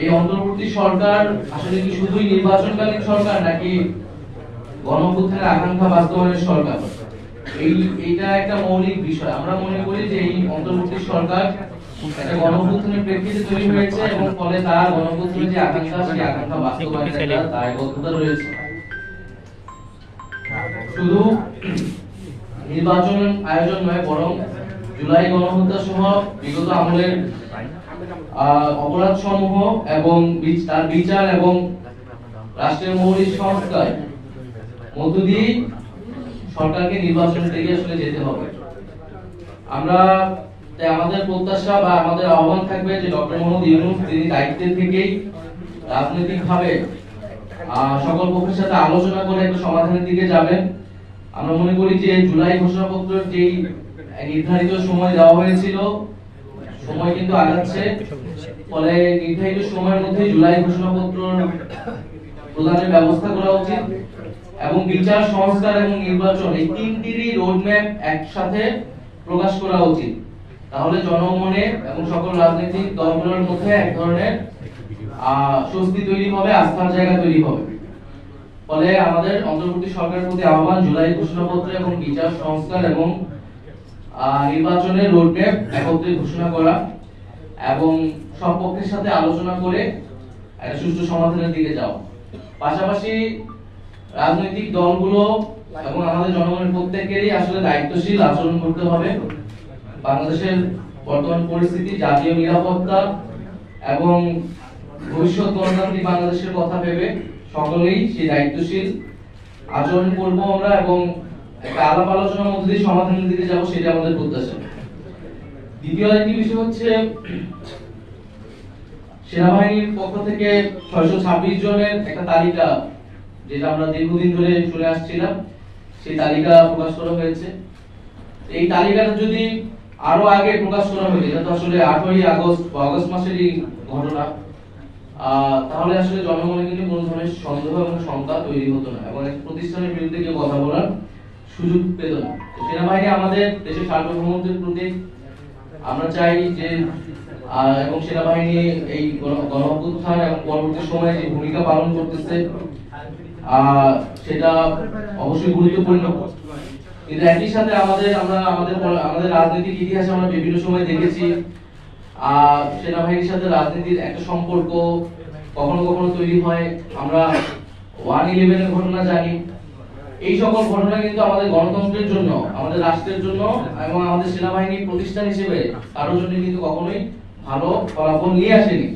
এই অন্তর্বর্তী সরকার আসলে কি শুধুই নির্বাচনকালীন সরকার নাকি গণঅভ্যুত্থানের আকাঙ্ক্ষা বাস্তবায়নের সরকার? এই, এইটা একটা মৌলিক বিষয়। আমরা মনে করি যে এই অন্তর্বর্তী সরকার নির্বাচন আয়োজন নয়, বরং জুলাই গণহত্যা সহ বিগত আমলের অপরাধ সমূহ এবং তার বিচার এবং রাষ্ট্রের মৌলিক সংস্কার। মধ্য দিয়ে সরকারকে নির্বাচনের দিকে আসলে যেতে হবে। আমরা আমাদের প্রত্যাশা বা আমাদের আহ্বান থাকবে যে ডক্টর মোহাম্মদ ইউনুস তিনি দায়িত্বে থেকেই রাজনৈতিকভাবে সকল পক্ষের সাথে আলোচনা করে একটা সমাধানের দিকে যাবেন। আমরা মনে করি যে জুলাই ঘোষণাপত্রের যেই নির্ধারিত সময় দেওয়া হয়েছিল সময় কিন্তু আগাচ্ছে। ফলে নির্ধারিত সময়ের মধ্যে জুলাই ঘোষণাপত্র প্রদানের ব্যবস্থা করা উচিত। এবং বিচার, সংস্কার এবং নির্বাচন এই তিনটিরই রোডম্যাপ একসাথে প্রকাশ করা উচিত। তাহলে জনমনে এবং সকল রাজনৈতিক দলগুলোর মধ্যে এক ধরনের স্বস্তি তৈরি হবে, আস্থার জায়গা তৈরি হবে। ফলে আমাদের অন্তর্বর্তী সরকারের প্রতি আহ্বান, জুলাই ঘোষণাপত্র এবং বিচার, সংস্কার এবং নির্বাচনের রোডম্যাপ একত্রে ঘোষণা করা এবং সব পক্ষের সাথে আলোচনা করে একটা সুষ্ঠু সমাধানের দিকে যাওয়া। পাশাপাশি রাজনৈতিক দলগুলো এবং আমাদের জনগণের প্রত্যেকেরই আসলে দায়িত্বশীল আচরণ করতে হবে। বাংলাদেশের বর্তমান পরিস্থিতি, জাতীয় নিরাপত্তা এবং ভবিষ্যৎ গণতান্ত্রিক বাংলাদেশের কথা ভেবে সকলেই সেই দায়িত্বশীল আচরণ করব আমরা এবং একটা আলাপ আলোচনার মধ্যে দিয়ে সমাধানের দিকে যাব, সেটা আমাদের প্রত্যাশা। দ্বিতীয় একটি বিষয় হচ্ছে, সেনাবাহিনীর পক্ষ থেকে ছয়শো ছাব্বিশ জনের একটা তালিকা, যেটা আমরা দীর্ঘদিন ধরে শুনে আসছিলাম, সেই তালিকা প্রকাশ করা হয়েছে। এই তালিকাটা যদি আরও আগে প্রকাশ করা হয়েছে এটা তো আসলে আঠারোই আগস্ট বা আগস্ট মাসেরই ঘটনা তাহলে আসলে জনগণের কিন্তু কোনো ধরনের সন্দেহ এবং শঙ্কা তৈরি হতো না, এবং একটা প্রতিষ্ঠানের বিরুদ্ধে কেউ কথা বলার সুযোগ পেত না সেনাবাহিনী আমাদের দেশের সার্বভৌমত্বের প্রতীক আমরা চাই যে এবং সেনাবাহিনী এই গণ- গণ এবং পরবর্তী সময়ে যে ভূমিকা পালন করতেছে সেটা অবশ্যই গুরুত্বপূর্ণ। কিন্তু একই সাথে আমাদের, আমরা আমাদের আমাদের রাজনৈতিক ইতিহাসে আমরা বিভিন্ন সময় দেখেছি সেনাবাহিনীর সাথে রাজনীতির একটা সম্পর্ক কখনো কখনো তৈরি হয়। আমরা ওয়ান ইলেভেনের ঘটনা জানি। এই সকল ঘটনা কিন্তু আমাদের গণতন্ত্রের জন্য, আমাদের রাষ্ট্রের জন্য এবং আমাদের সেনাবাহিনী প্রতিষ্ঠান হিসেবে কারোর জন্য কিন্তু কখনোই ভালো ফলাফল নিয়ে আসেনি।